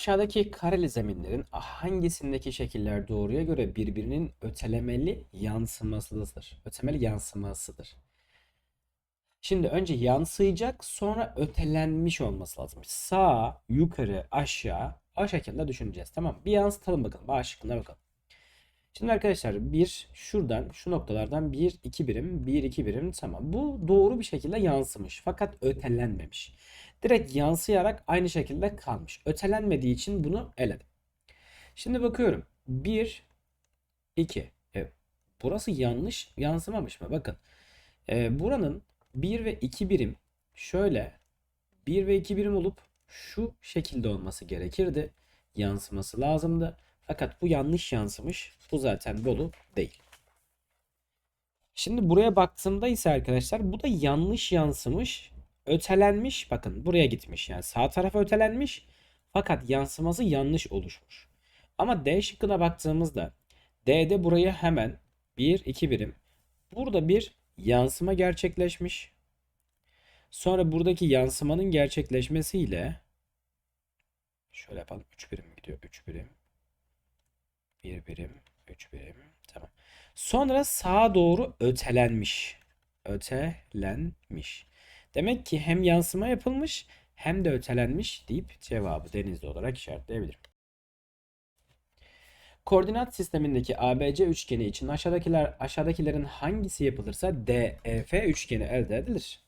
Aşağıdaki kareli zeminlerin hangisindeki şekiller doğruya göre birbirinin ötelemeli yansımasıdır? Ötelemeli yansımasıdır. Şimdi önce yansıyacak sonra ötelenmiş olması lazım. Sağ, yukarı, aşağı o şekilde düşüneceğiz. Tamam Bir yansıtalım bakalım. A bakalım. Şimdi arkadaşlar bir şuradan şu noktalardan bir iki birim bir iki birim tamam. Bu doğru bir şekilde yansımış fakat ötelenmemiş. Direkt yansıyarak aynı şekilde kalmış. Ötelenmediği için bunu eledim. Şimdi bakıyorum. 1 2 e, burası yanlış yansımamış mı? Bakın. E, buranın 1 ve 2 birim şöyle 1 ve 2 birim olup şu şekilde olması gerekirdi. Yansıması lazımdı. Fakat bu yanlış yansımış. Bu zaten dolu değil. Şimdi buraya baktığımda ise arkadaşlar bu da yanlış yansımış. Ötelenmiş. Bakın buraya gitmiş. Yani sağ tarafa ötelenmiş. Fakat yansıması yanlış oluşmuş. Ama D şıkkına baktığımızda D'de buraya hemen 1 2 birim. Burada bir yansıma gerçekleşmiş. Sonra buradaki yansımanın gerçekleşmesiyle şöyle yapalım. 3 birim gidiyor. 3 birim. 1 birim. 3 birim. Tamam. Sonra sağa doğru ötelenmiş. Ötelenmiş. Demek ki hem yansıma yapılmış hem de ötelenmiş deyip cevabı denizli olarak işaretleyebilirim. Koordinat sistemindeki ABC üçgeni için aşağıdakiler aşağıdakilerin hangisi yapılırsa DEF üçgeni elde edilir.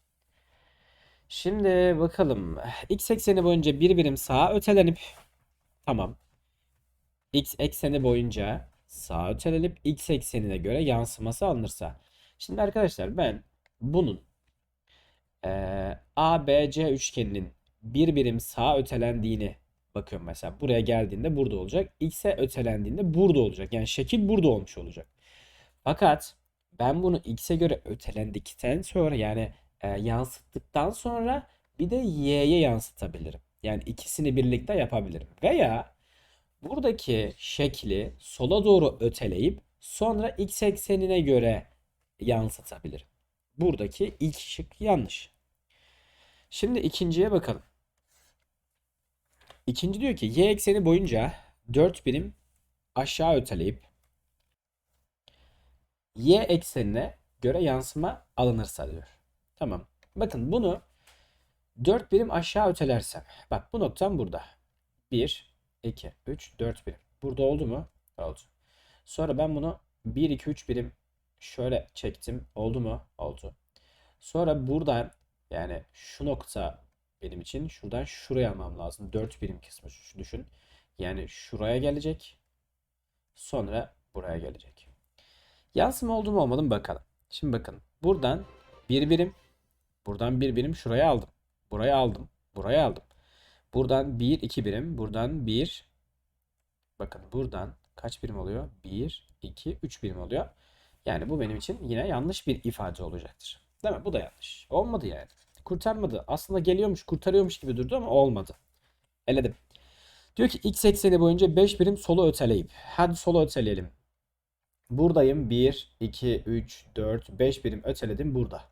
Şimdi bakalım. X ekseni boyunca bir birim sağa ötelenip tamam. X ekseni boyunca sağa ötelenip X eksenine göre yansıması alınırsa. Şimdi arkadaşlar ben bunun e, ABC üçgeninin bir birim sağa ötelendiğini bakıyorum mesela. Buraya geldiğinde burada olacak. X'e ötelendiğinde burada olacak. Yani şekil burada olmuş olacak. Fakat ben bunu X'e göre ötelendikten sonra yani e, yansıttıktan sonra bir de Y'ye yansıtabilirim. Yani ikisini birlikte yapabilirim. Veya buradaki şekli sola doğru öteleyip sonra X eksenine göre yansıtabilirim. Buradaki ilk şık yanlış. Şimdi ikinciye bakalım. İkinci diyor ki y ekseni boyunca 4 birim aşağı öteleyip y eksenine göre yansıma alınırsa diyor. Tamam. Bakın bunu 4 birim aşağı ötelersem. Bak bu noktam burada. 1, 2, 3, 4 birim. Burada oldu mu? Oldu. Sonra ben bunu 1, 2, 3 birim şöyle çektim. Oldu mu? Oldu. Sonra buradan yani şu nokta benim için şuradan şuraya almam lazım. 4 birim kısmı şu düşün. Yani şuraya gelecek. Sonra buraya gelecek. Yansıma oldu mu olmadı mı bakalım. Şimdi bakın. Buradan bir birim. Buradan bir birim şuraya aldım. Buraya aldım. Buraya aldım. Buradan 1 2 birim. Buradan 1 Bakın buradan kaç birim oluyor? 1 2 3 birim oluyor. Yani bu benim için yine yanlış bir ifade olacaktır. Değil mi? Bu da yanlış. Olmadı yani. Kurtarmadı. Aslında geliyormuş, kurtarıyormuş gibi durdu ama olmadı. Eledim. Diyor ki x ekseni boyunca 5 birim solu öteleyip. Hadi solu öteleyelim. Buradayım. 1, 2, 3, 4, 5 birim öteledim burada.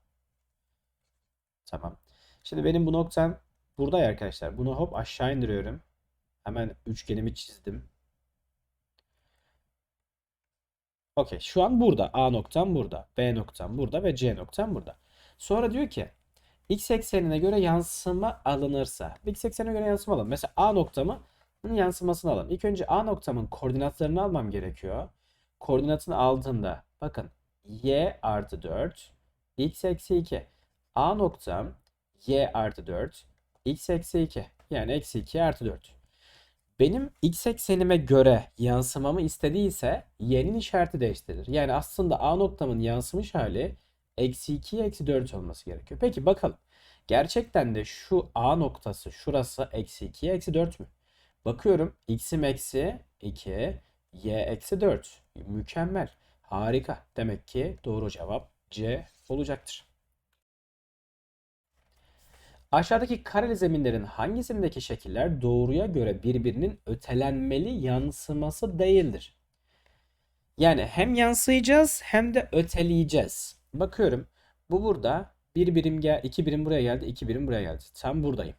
Tamam. Şimdi benim bu noktam burada ya arkadaşlar. Bunu hop aşağı indiriyorum. Hemen üçgenimi çizdim. Okey. Şu an burada. A noktam burada. B noktam burada ve C noktam burada. Sonra diyor ki x eksenine göre yansıma alınırsa. x eksenine göre yansıma alalım. Mesela A noktamı yansımasını alalım. İlk önce A noktamın koordinatlarını almam gerekiyor. Koordinatını aldığında bakın y artı 4 x eksi 2. A noktam y artı 4 x eksi 2. Yani eksi 2 artı 4. Benim x eksenime göre yansımamı istediyse y'nin işareti değiştirir. Yani aslında A noktamın yansımış hali eksi 2 eksi 4 olması gerekiyor. Peki bakalım. Gerçekten de şu A noktası şurası eksi 2 eksi 4 mü? Bakıyorum x'im eksi 2 y eksi 4. Mükemmel. Harika. Demek ki doğru cevap C olacaktır. Aşağıdaki kareli zeminlerin hangisindeki şekiller doğruya göre birbirinin ötelenmeli yansıması değildir? Yani hem yansıyacağız hem de öteleyeceğiz. Bakıyorum. Bu burada. Bir birim gel, iki birim buraya geldi, iki birim buraya geldi. Tam buradayım.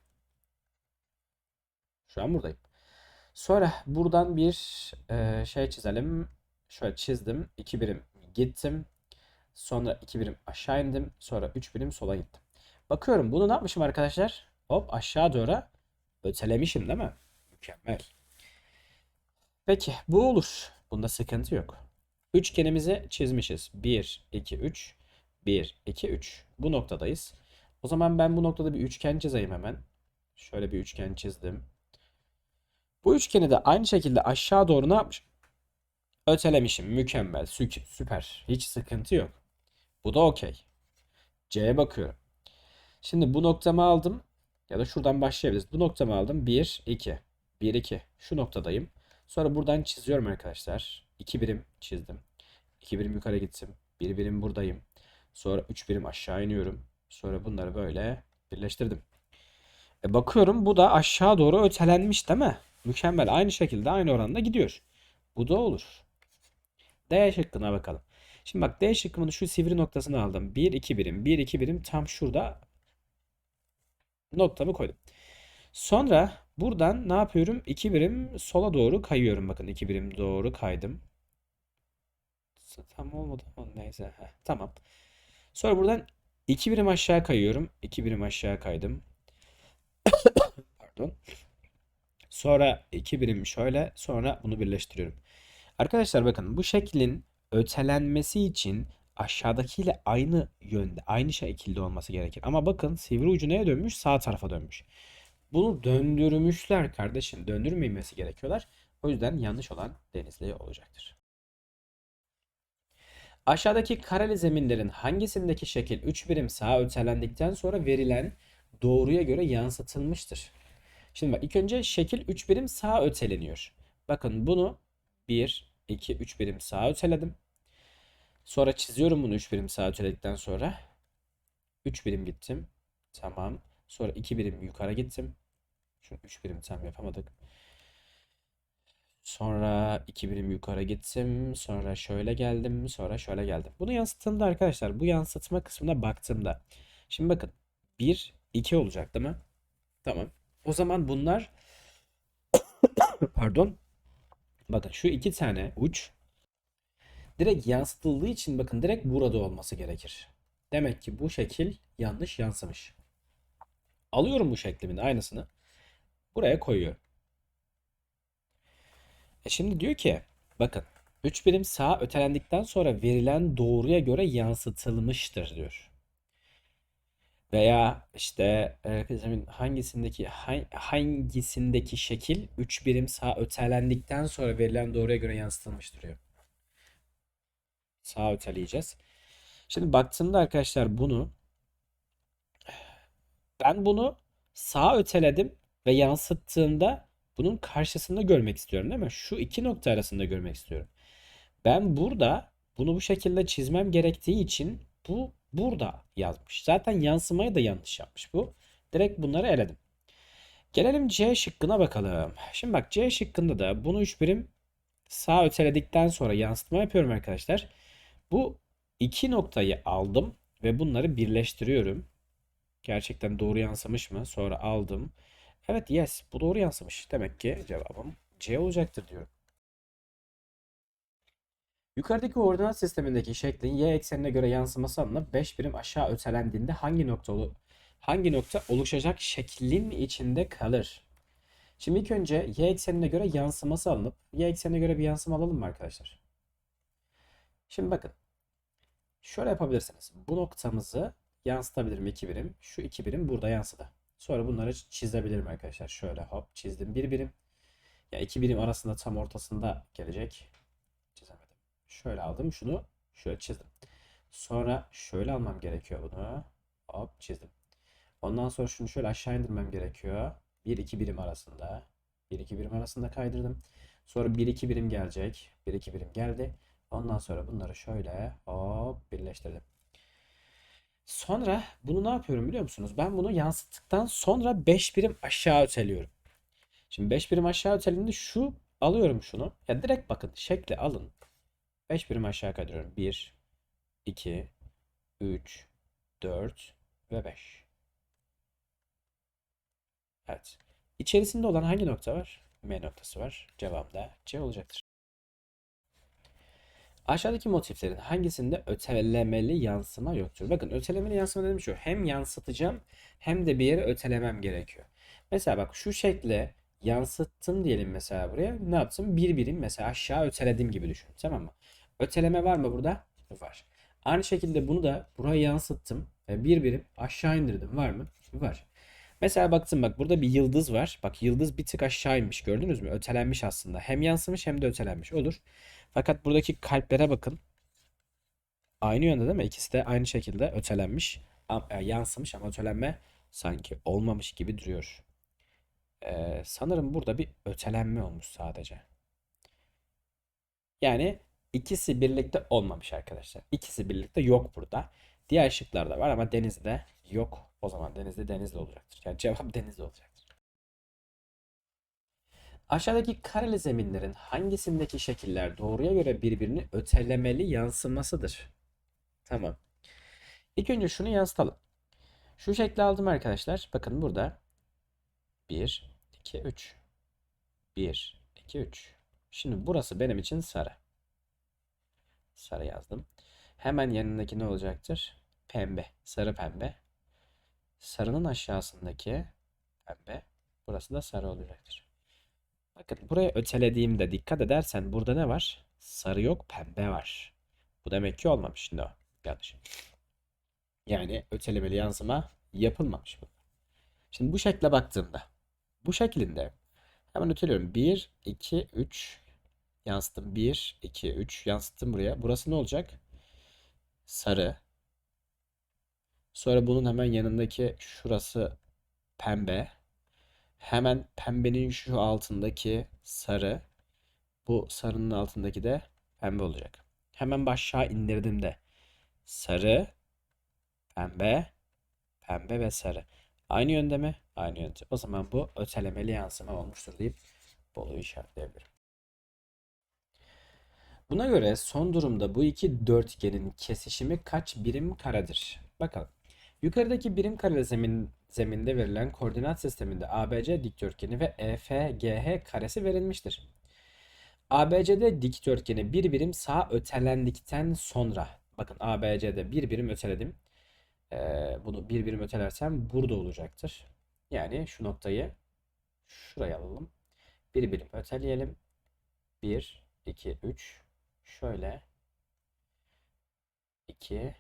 Şu an buradayım. Sonra buradan bir e, şey çizelim. Şöyle çizdim. 2 birim gittim. Sonra 2 birim aşağı indim. Sonra 3 birim sola gittim. Bakıyorum bunu ne yapmışım arkadaşlar? Hop aşağı doğru ötelemişim değil mi? Mükemmel. Peki bu olur. Bunda sıkıntı yok. Üçgenimizi çizmişiz. 1, 2, 3. 1, 2, 3. Bu noktadayız. O zaman ben bu noktada bir üçgen çizeyim hemen. Şöyle bir üçgen çizdim. Bu üçgeni de aynı şekilde aşağı doğru ne yapmış? Ötelemişim. Mükemmel. sü- Süper. Hiç sıkıntı yok. Bu da okey. C'ye bakıyorum. Şimdi bu noktamı aldım. Ya da şuradan başlayabiliriz. Bu noktamı aldım. 1, 2. 1, 2. Şu noktadayım. Sonra buradan çiziyorum arkadaşlar. 2 birim çizdim. 2 birim yukarı gittim. 1 birim buradayım. Sonra 3 birim aşağı iniyorum. Sonra bunları böyle birleştirdim. E bakıyorum bu da aşağı doğru ötelenmiş değil mi? Mükemmel. Aynı şekilde aynı oranda gidiyor. Bu da olur. D şıkkına bakalım. Şimdi bak D şıkkımın şu sivri noktasını aldım. 1 2 birim. 1 2 birim tam şurada noktamı koydum. Sonra buradan ne yapıyorum? 2 birim sola doğru kayıyorum. Bakın 2 birim doğru kaydım. Tam olmadı ama neyse. Heh, tamam. Sonra buradan 2 birim aşağı kayıyorum. 2 birim aşağı kaydım. Pardon. Sonra 2 birim şöyle. Sonra bunu birleştiriyorum. Arkadaşlar bakın bu şeklin ötelenmesi için aşağıdakiyle aynı yönde, aynı şekilde olması gerekir. Ama bakın sivri ucu neye dönmüş? Sağ tarafa dönmüş. Bunu döndürmüşler kardeşim. Döndürmemesi gerekiyorlar. O yüzden yanlış olan denizli olacaktır. Aşağıdaki kareli zeminlerin hangisindeki şekil 3 birim sağa ötelendikten sonra verilen doğruya göre yansıtılmıştır? Şimdi bak ilk önce şekil 3 birim sağa öteleniyor. Bakın bunu 1, 2, 3 birim sağa öteledim. Sonra çiziyorum bunu 3 birim sağa öteledikten sonra. 3 birim gittim. Tamam. Sonra 2 birim yukarı gittim. Şu 3 birim tam yapamadık. Sonra 2 birim yukarı gittim. Sonra şöyle geldim. Sonra şöyle geldim. Bunu yansıttığımda arkadaşlar bu yansıtma kısmına baktığımda. Şimdi bakın 1, 2 olacak değil mi? Tamam. O zaman bunlar pardon. Bakın şu iki tane uç direkt yansıtıldığı için bakın direkt burada olması gerekir. Demek ki bu şekil yanlış yansımış. Alıyorum bu şeklimin aynısını. Buraya koyuyorum. E şimdi diyor ki bakın 3 birim sağa ötelendikten sonra verilen doğruya göre yansıtılmıştır diyor. Veya işte e, hangisindeki ha- hangisindeki şekil 3 birim sağa ötelendikten sonra verilen doğruya göre yansıtılmıştır diyor. Sağa öteleyeceğiz. Şimdi baktığımda arkadaşlar bunu ben bunu sağa öteledim ve yansıttığımda bunun karşısında görmek istiyorum değil mi? Şu iki nokta arasında görmek istiyorum. Ben burada bunu bu şekilde çizmem gerektiği için bu burada yazmış. Zaten yansımayı da yanlış yapmış bu. Direkt bunları eledim. Gelelim C şıkkına bakalım. Şimdi bak C şıkkında da bunu 3 birim sağa öteledikten sonra yansıtma yapıyorum arkadaşlar. Bu iki noktayı aldım ve bunları birleştiriyorum. Gerçekten doğru yansımış mı? Sonra aldım. Evet yes bu doğru yansımış. Demek ki cevabım C olacaktır diyorum. Yukarıdaki koordinat sistemindeki şeklin y eksenine göre yansıması alınıp 5 birim aşağı ötelendiğinde hangi nokta hangi nokta oluşacak şeklin içinde kalır? Şimdi ilk önce y eksenine göre yansıması alınıp y eksenine göre bir yansıma alalım mı arkadaşlar? Şimdi bakın. Şöyle yapabilirsiniz. Bu noktamızı yansıtabilirim 2 birim. Şu 2 birim burada yansıdı. Sonra bunları çizebilirim arkadaşlar. Şöyle hop çizdim 1 birim. Ya 2 birim arasında tam ortasında gelecek. Çizemedim. Şöyle aldım şunu. Şöyle çizdim. Sonra şöyle almam gerekiyor bunu. Hop çizdim. Ondan sonra şunu şöyle aşağı indirmem gerekiyor. 1-2 birim arasında. 1-2 birim arasında kaydırdım. Sonra 1-2 birim gelecek. 1-2 birim geldi. Ondan sonra bunları şöyle hop birleştirdim. Sonra bunu ne yapıyorum biliyor musunuz? Ben bunu yansıttıktan sonra 5 birim aşağı öteliyorum. Şimdi 5 birim aşağı ötelinde şu alıyorum şunu. Ya direkt bakın şekli alın. 5 birim aşağı kaydırıyorum. 1, 2, 3, 4 ve 5. Evet. İçerisinde olan hangi nokta var? M noktası var. Cevap da C olacaktır. Aşağıdaki motiflerin hangisinde ötelemeli yansıma yoktur? Bakın ötelemeli yansıma dedim şu. Hem yansıtacağım hem de bir yere ötelemem gerekiyor. Mesela bak şu şekle yansıttım diyelim mesela buraya. Ne yaptım? Bir birim mesela aşağı öteledim gibi düşün. Tamam mı? Öteleme var mı burada? Var. Aynı şekilde bunu da buraya yansıttım. Bir birim aşağı indirdim. Var mı? Var. Mesela baktım bak burada bir yıldız var. Bak yıldız bir tık aşağı inmiş. Gördünüz mü? Ötelenmiş aslında. Hem yansımış hem de ötelenmiş. Olur. Fakat buradaki kalplere bakın. Aynı yönde değil mi? İkisi de aynı şekilde ötelenmiş. E, yansımış ama ötelenme sanki olmamış gibi duruyor. Ee, sanırım burada bir ötelenme olmuş sadece. Yani ikisi birlikte olmamış arkadaşlar. İkisi birlikte yok burada. Diğer şıklarda var ama denizde yok. O zaman denizde denizde olacaktır. Yani cevap denizde olacaktır. Aşağıdaki kareli zeminlerin hangisindeki şekiller doğruya göre birbirini ötelemeli yansımasıdır? Tamam. İlk önce şunu yansıtalım. Şu şekli aldım arkadaşlar. Bakın burada 1, 2, 3. 1, 2, 3. Şimdi burası benim için sarı. Sarı yazdım. Hemen yanındaki ne olacaktır? Pembe. Sarı pembe. Sarının aşağısındaki pembe. Burası da sarı olacaktır. Bakın buraya ötelediğimde dikkat edersen burada ne var? Sarı yok, pembe var. Bu demek ki olmamış. Şimdi o. Yanlış. Yani ötelemeli yansıma yapılmamış bu. Şimdi bu şekle baktığımda bu şeklinde hemen öteliyorum. 1, 2, 3 yansıttım. 1, 2, 3 yansıttım buraya. Burası ne olacak? Sarı. Sonra bunun hemen yanındaki şurası pembe. Hemen pembenin şu altındaki sarı. Bu sarının altındaki de pembe olacak. Hemen aşağı indirdiğimde sarı, pembe, pembe ve sarı. Aynı yönde mi? Aynı yönde. O zaman bu ötelemeli yansıma olmuştur deyip Bolu'yu işaretleyebilirim. Buna göre son durumda bu iki dörtgenin kesişimi kaç birim karedir? Bakalım. Yukarıdaki birim kare zemin, zeminde verilen koordinat sisteminde ABC dikdörtgeni ve EFGH karesi verilmiştir. ABC'de dikdörtgeni bir birim sağa ötelendikten sonra bakın ABC'de bir birim öteledim. Ee, bunu bir birim ötelersem burada olacaktır. Yani şu noktayı şuraya alalım. Bir birim öteleyelim. 1, 2, 3. Şöyle. 2.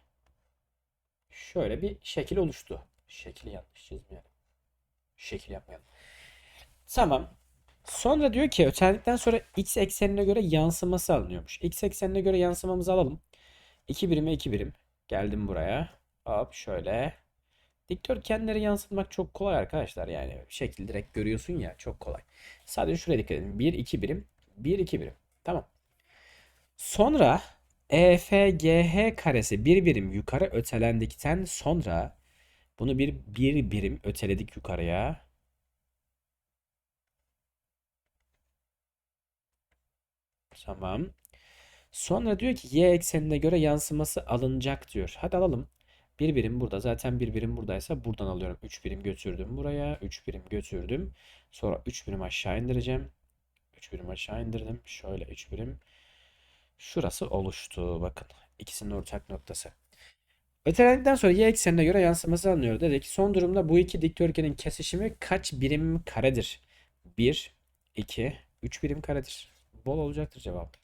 Şöyle bir şekil oluştu. Şekli yanlış çizmeyelim. Şekil yapmayalım. Tamam. Sonra diyor ki öteldikten sonra x eksenine göre yansıması alınıyormuş. X eksenine göre yansımamızı alalım. 2 birime 2 birim. Geldim buraya. Hop şöyle. Dikdörtgenleri yansıtmak çok kolay arkadaşlar. Yani şekil direkt görüyorsun ya çok kolay. Sadece şuraya dikkat edin. 1 2 birim. 1 2 birim. Tamam. Sonra EFGH karesi bir birim yukarı ötelendikten sonra bunu bir bir birim öteledik yukarıya. Tamam. Sonra diyor ki y eksenine göre yansıması alınacak diyor. Hadi alalım. Bir birim burada. Zaten bir birim buradaysa buradan alıyorum. 3 birim götürdüm buraya. 3 birim götürdüm. Sonra 3 birim aşağı indireceğim. 3 birim aşağı indirdim. Şöyle 3 birim. Şurası oluştu. Bakın. ikisinin ortak noktası. Ötelendikten sonra y eksenine göre yansıması alınıyor. Dedik son durumda bu iki dikdörtgenin kesişimi kaç birim karedir? 1, 2, 3 birim karedir. Bol olacaktır cevap.